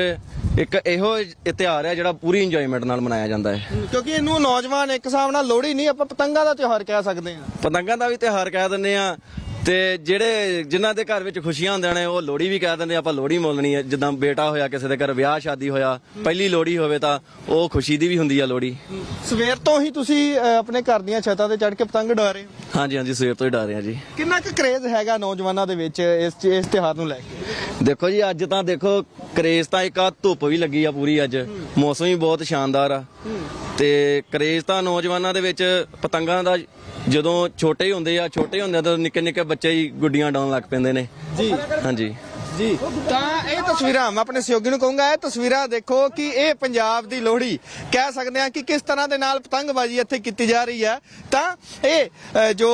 ਇੱਕ ਇਹੋ ਤਿਉਹਾਰ ਹੈ ਜਿਹੜਾ ਪੂਰੀ ਇੰਜੋਇਮੈਂਟ ਨਾਲ ਮਨਾਇਆ ਜਾਂਦਾ ਹੈ। ਕਿਉਂਕਿ ਇਹਨੂੰ ਨੌਜਵਾਨ ਇੱਕ ਹਿਸਾਬ ਨਾਲ ਲੋਹੜੀ ਨਹੀਂ ਆਪਾਂ ਪਤੰਗਾਂ ਦਾ ਤਿਉਹਾਰ ਕਹਿ ਸਕਦੇ ਹਾਂ। ਪਤੰਗਾਂ ਦਾ ਵੀ ਤਿਉਹਾਰ ਕਹਿ ਦਿੰਦੇ ਆ ਤੇ ਜਿਹੜੇ ਜਿਨ੍ਹਾਂ ਦੇ ਘਰ ਵਿੱਚ ਖੁਸ਼ੀਆਂ ਹੁੰਦੀਆਂ ਨੇ ਉਹ ਲੋਹੜੀ ਵੀ ਕਹਿ ਦਿੰਦੇ ਆਪਾਂ ਲੋਹੜੀ ਮੋਲਣੀ ਹੈ ਜਿੱਦਾਂ ਬੇਟਾ ਹੋਇਆ ਕਿਸੇ ਦੇ ਘਰ ਵਿਆਹ ਸ਼ਾਦੀ ਹੋਇਆ ਪਹਿਲੀ ਲੋਹੜੀ ਹੋਵੇ ਤਾਂ ਉਹ ਖੁਸ਼ੀ ਦੀ ਵੀ ਹੁੰਦੀ ਆ ਲੋਹੜੀ। ਸਵੇਰ ਤੋਂ ਹੀ ਤੁਸੀਂ ਆਪਣੇ ਘਰ ਦੀਆਂ ਛੱਤਾਂ ਤੇ ਚੜ੍ਹ ਕੇ ਪਤੰਗ ਉਡਾ ਰਹੇ ਹੋ? ਹਾਂਜੀ ਹਾਂਜੀ ਸਵੇਰ ਤੋਂ ਹੀ ਡਰ ਰਿਹਾ ਜੀ। ਕਿੰਨਾ ਕੁ ਕਰੇਜ਼ ਹੈਗਾ ਨੌਜਵਾਨਾਂ ਦੇ ਵਿੱਚ ਇਸ ਇਸ ਤਿਉਹਾਰ ਨੂੰ ਲੈ ਕੇ? ਦੇਖੋ ਜੀ ਅੱਜ ਤਾਂ ਦੇਖੋ ਕਰੇਜ਼ ਤਾਂ ਇੱਕ ਆ ਧੁੱਪ ਵੀ ਲੱਗੀ ਆ ਪੂਰੀ ਅੱਜ। ਮੌਸਮ ਵੀ ਬਹੁਤ ਸ਼ਾਨਦਾਰ ਆ। ਤੇ ਕਰੇਜ਼ ਤਾਂ ਨੌਜਵਾਨਾਂ ਦੇ ਵਿੱਚ ਪਤੰਗਾਂ ਦਾ ਜਦੋਂ ਛੋਟੇ ਹੁੰਦੇ ਆ ਛੋਟੇ ਹੁੰਦੇ ਆ ਤਾਂ ਨਿੱਕੇ ਨਿੱਕੇ ਬੱਚੇ ਹੀ ਗੁੱਡੀਆਂ ਡਾਉਣ ਲੱਗ ਪੈਂਦੇ ਨੇ। ਜੀ। ਹਾਂਜੀ। ਜੀ। ਤਾਂ ਇਹ ਤਸਵੀਰਾਂ ਮੈਂ ਆਪਣੇ ਸਹਿਯੋਗੀ ਨੂੰ ਕਹੂੰਗਾ, ਇਹ ਤਸਵੀਰਾਂ ਦੇਖੋ ਕਿ ਇਹ ਪੰਜਾਬ ਦੀ ਲੋਹੜੀ ਕਹਿ ਸਕਦੇ ਹਾਂ ਕਿ ਕਿਸ ਤਰ੍ਹਾਂ ਦੇ ਨਾਲ ਪਤੰਗਬਾਜ਼ੀ ਇੱਥੇ ਕੀਤੀ ਜਾ ਰਹੀ ਹੈ। ਤਾਂ ਇਹ ਜੋ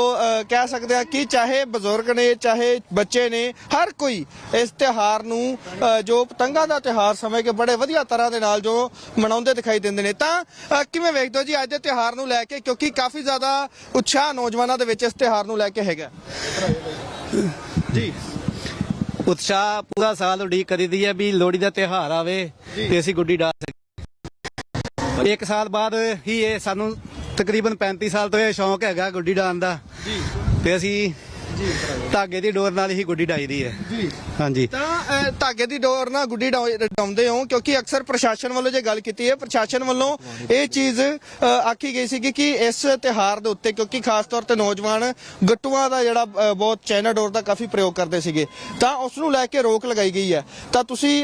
ਕਹਿ ਸਕਦੇ ਹਾਂ ਕਿ ਚਾਹੇ ਬਜ਼ੁਰਗ ਨੇ, ਚਾਹੇ ਬੱਚੇ ਨੇ, ਹਰ ਕੋਈ ਇਸ ਤਿਉਹਾਰ ਨੂੰ ਜੋ ਪਤੰਗਾਂ ਦਾ ਤਿਉਹਾਰ ਸਮੇਂ ਕੇ ਬੜੇ ਵਧੀਆ ਤਰ੍ਹਾਂ ਦੇ ਨਾਲ ਜੋ ਮਨਾਉਂਦੇ ਦਿਖਾਈ ਦਿੰਦੇ ਨੇ। ਤਾਂ ਕਿਵੇਂ ਵੇਖਦੇ ਹੋ ਜੀ ਅੱਜ ਦੇ ਤਿਉਹਾਰ ਨੂੰ ਲੈ ਕੇ? ਕਿਉਂਕਿ ਕਾਫੀ ਜ਼ਿਆਦਾ ਉਤਸ਼ਾਹ ਨੌਜਵਾਨਾਂ ਦੇ ਵਿੱਚ ਇਸ ਤਿਉਹਾਰ ਨੂੰ ਲੈ ਕੇ ਹੈਗਾ। ਜੀ। ਉਤਸ਼ਾਹ ਪੂਰਾ ਸਾਲ ਉਡੀਕ ਕਰੀਦੀ ਹੈ ਵੀ ਲੋਹੜੀ ਦਾ ਤਿਉਹਾਰ ਆਵੇ ਤੇ ਅਸੀਂ ਗੁੱਡੀ ਡਾ ਸਕੀਏ ਇੱਕ ਸਾਲ ਬਾਅਦ ਹੀ ਇਹ ਸਾਨੂੰ ਤਕਰੀਬਨ 35 ਸਾਲ ਤੋਂ ਇਹ ਸ਼ੌਂਕ ਹੈਗਾ ਗੁੱਡੀ ਡਾਉਣ ਦਾ। ਜੀ। ਤੇ ਅਸੀਂ ਧਾਗੇ ਦੀ ਡੋਰ ਨਾਲ ਹੀ ਗੁੱਡੀ ਡਾਈਦੀ ਹੈ। ਜੀ। ਹਾਂਜੀ। ਤਾਂ ਅਹ, ਧਾਗੇ ਦੀ ਡੋਰ ਨਾਲ ਗੁੱਡੀ ਡਾਉ- ਡਾਉਂਦੇ ਹੋ ਕਿਉਂਕਿ ਅਕਸਰ ਪ੍ਰਸ਼ਾਸਨ ਵੱਲੋਂ ਜੇ ਗੱਲ ਕੀਤੀ ਹੈ ਪ੍ਰਸ਼ਾਸਨ ਵੱਲੋਂ ਇਹ ਚੀਜ਼ ਅਹ, ਆਖੀ ਗਈ ਸੀ ਕਿ ਇਸ ਤਿਹਾਰ ਦੇ ਉੱਤੇ ਕਿਉਂਕਿ ਖਾਸ ਤੌਰ ਤੇ ਨੌਜਵਾਨ ਗੱਟੂਆਂ ਦਾ ਜਿਹੜਾ ਅਹ, ਬਹੁਤ ਚਾਈਨਾ ਡੋਰ ਦਾ ਕਾਫੀ ਪ੍ਰਯੋਗ ਕਰਦੇ ਸੀਗੇ। ਤਾਂ ਉਸ ਨੂੰ ਲੈ ਕੇ ਰੋਕ ਲਗਾਈ ਗਈ ਹੈ। ਤਾਂ ਤੁਸੀਂ